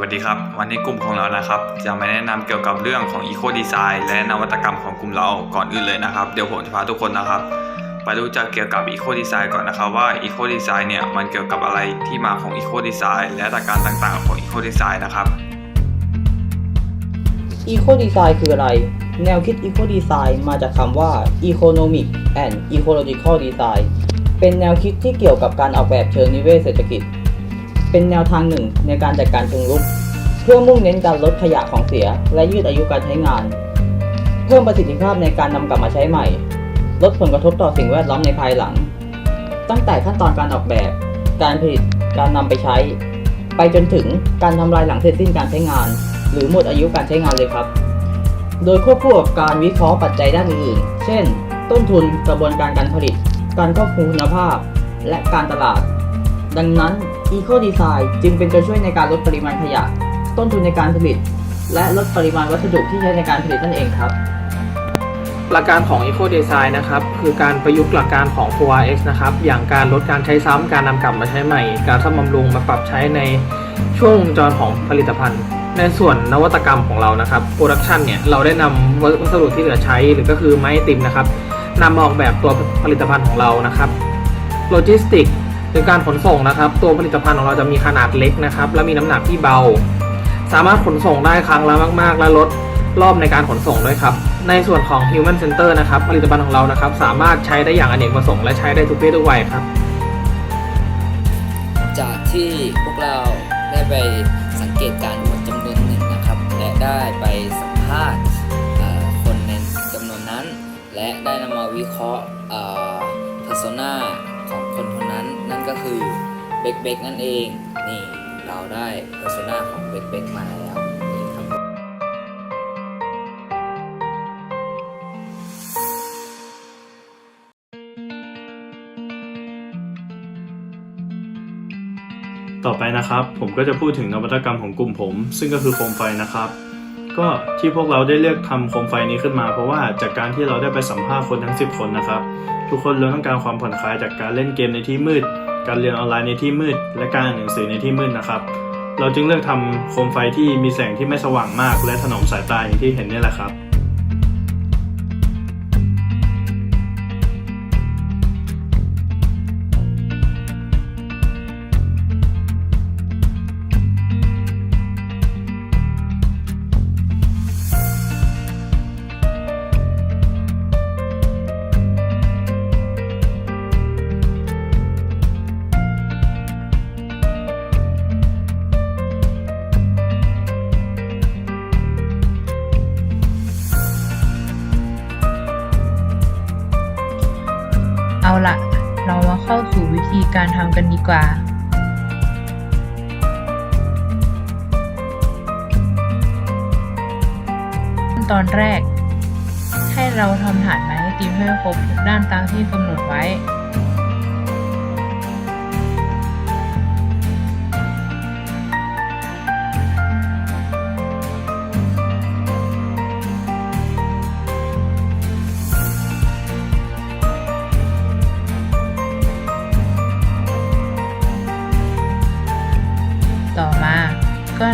วัสดีครับ วันนี้กลุ่มของเรานะครับ จะมาแนะนำเกี่ยวกับเรื่องของ Eco Design และนวัตกรรมของกลุ่มเราก่อนอื่นเลยนะครับ เดี๋ยวผมจะพาทุกคนนะครับ ไปรู้จักเกี่ยวกับ Eco Design ก่อนนะครับว่า Eco Design เนี่ยมันเกี่ยวกับอะไรที่มาของ Eco Design และหลักการต่างๆของ Eco Design นะครับ Eco Design คืออะไร แนวคิด Eco Design มาจากคำว่า Economic and Ecological Design เป็นแนวคิดที่เกี่ยวกับการออกแบบเชิงนิเวศเศรษฐกิจ เป็นแนวทางหนึ่งในการจัดการเชิงรุก เพื่อมุ่งเน้นการลดขยะของเสีย และยืดอายุการใช้งาน เพิ่มประสิทธิภาพในการนำกลับมาใช้ใหม่ ลดผลกระทบต่อสิ่งแวดล้อมในภายหลัง ตั้งแต่ขั้นตอนการออกแบบ การผลิตการนำไปใช้ ไปจนถึงการทำลายหลังเสร็จสิ้นการใช้งาน หรือหมดอายุการใช้งานเลยครับโดยควบคู่กับการวิเคราะห์ปัจจัยด้านอื่นๆ เช่น ต้นทุน กระบวนการการผลิต การควบคุมคุณภาพ และการตลาด ดังนั้น Eco Design จึงเป็นตัวช่วยในการลดปริมาณขยะ ต้นทุนในการผลิต และลดปริมาณวัสดุที่ใช้ในการผลิตนั่นเองครับ หลักการของ Eco Design นะครับ คือการประยุกต์หลักการของ 4RX นะครับ อย่างการลดการใช้ซ้ำการนำกลับมาใช้ใหม่ การซ่อมบำรุงมาปรับใช้ในช่วงวงจรของผลิตภัณฑ์ ในส่วนนวัตกรรมของเรานะครับ Production เนี่ยเราได้นำวัสดุที่เหลือใช้หรือก็คือไม้ติมนะครับนำมาออกแบบตัวผลิตภัณฑ์ของเรานะครับโลจิสติก คือการขนส่งนะครับ ตัวผลิตภัณฑ์ของเราจะมีขนาดเล็กนะครับ และมีน้ำหนักที่เบา สามารถขนส่งได้ครั้งละมาก ๆ และลดรอบในการขนส่งด้วยครับ ในส่วนของ Human Center นะครับ ผลิตภัณฑ์ของเรานะครับ สามารถใช้ได้อย่างอเนกประสงค์และใช้ได้ทุกเพศทุกวัยครับ จากที่พวกเราได้ไปสังเกตการณ์คนจำนวนหนึ่งนะครับ และได้ไปสัมภาษณ์คนในจำนวนนั้น และได้นำมาวิเคราะห์อ่อ persona ก็คือเบกเบกนั่นเอง นี่เราได้ persona ของเบกเบกมาแล้วนี่ครับต่อไปนะครับ ผมก็จะพูดถึงนวัตกรรมของกลุ่มผม ซึ่งก็คือโคมไฟนะครับก็ที่พวกเราได้เลือกทำโคมไฟนี้ขึ้นมา เพราะว่าจากการที่เราได้ไปสัมภาษณ์คนทั้ง 10 คนนะครับ ทุกคนล้วนต้องการความผ่อนคลายจากการเล่นเกมในที่มืด การเรียนออนไลน์ในที่มืด และการอ่านหนังสือในที่มืดนะครับ เราจึงเลือกทำโคมไฟที่มีแสงที่ไม่สว่างมาก และถนอมสายตาอย่างที่เห็นนี่แหละครับ ละเรามาเข้าสู่วิธีการทำกันดีกว่าขั้นตอนแรก ให้เราทำฐานไม้ไอติมให้ครบทุกด้านตามที่กำหนดไว้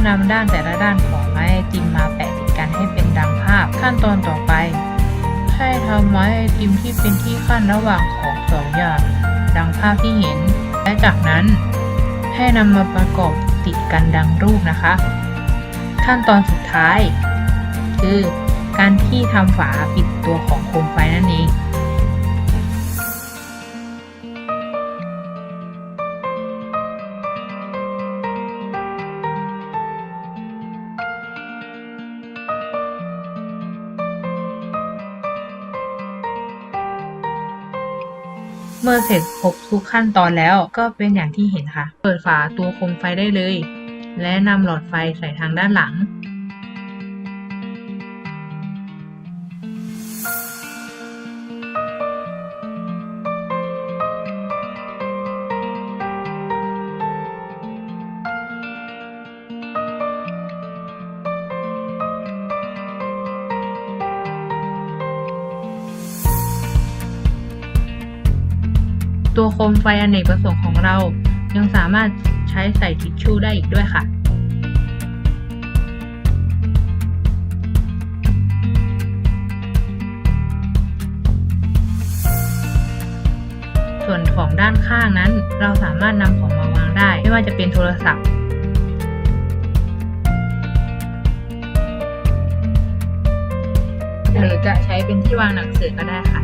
ก็นำด้านแต่ละด้านของไม้ไอติมมาแปะติดกันให้เป็นดังภาพ ขั้นตอนต่อไป ให้ทำไม้ไอติมที่เป็นที่ขั้นระหว่างของสองอย่างดังภาพที่เห็น และจากนั้นให้นำมาประกอบติดกันดังรูปนะคะ ขั้นตอนสุดท้าย คือการที่ทำฝาปิดตัวของโคมไฟนั่นเอง เมื่อเสร็จครบทุกขั้นตอนแล้วก็เป็นอย่างที่เห็นค่ะ เปิดฝาตัวโคมไฟได้เลย และนำหลอดไฟใส่ทางด้านหลัง ตัวโคมไฟอเนกประสงค์ของเรา ยังสามารถใช้ใส่ทิชชู่ได้อีกด้วยค่ะ ส่วนของด้านข้างนั้น เราสามารถนำของมาวางได้ ไม่ว่าจะเป็นโทรศัพท์หรือจะใช้เป็นที่วางหนังสือก็ได้ค่ะ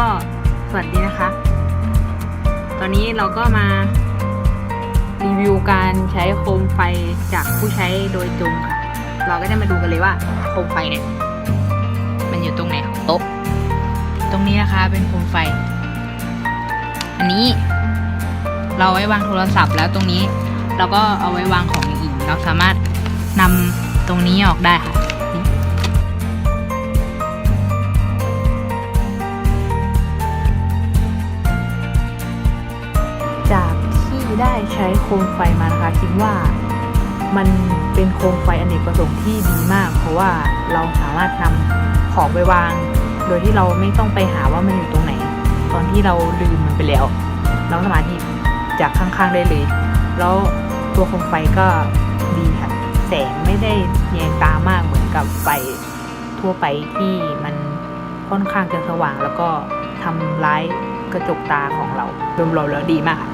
ก็สวัสดีนะคะ ตอนนี้เราก็มารีวิวการใช้โคมไฟจากผู้ใช้โดยตรงค่ะ เราก็จะมาดูกันเลยว่าโคมไฟเนี่ย มันอยู่ตรงไหนของโต๊ะ ตรงนี้นะคะเป็นโคมไฟ อันนี้ เราไว้วางโทรศัพท์แล้วตรงนี้ เราก็เอาไว้วางของอย่างอื่นเราสามารถนำตรงนี้ออกได้ค่ะ ช้โคมไฟมานะคะคิดว่ามันเป็นโคมไฟอเนกประสงค์ที่ดีมาก เพราะว่าเราสามารถนำของไปวาง โดยที่เราไม่ต้องไปหาว่ามันอยู่ตรงไหน ตอนที่เราลืมมันไปแล้ว เราสามารถที่จากข้างๆได้เลย แล้วตัวโคมไฟก็ดีค่ะ แสงไม่ได้แยงตามากเหมือนกับไฟทั่วไปที่มันค่อนข้างจะสว่างแล้วก็ทำร้ายกระจกตาของเรารวมๆแล้วดีมากค่ะ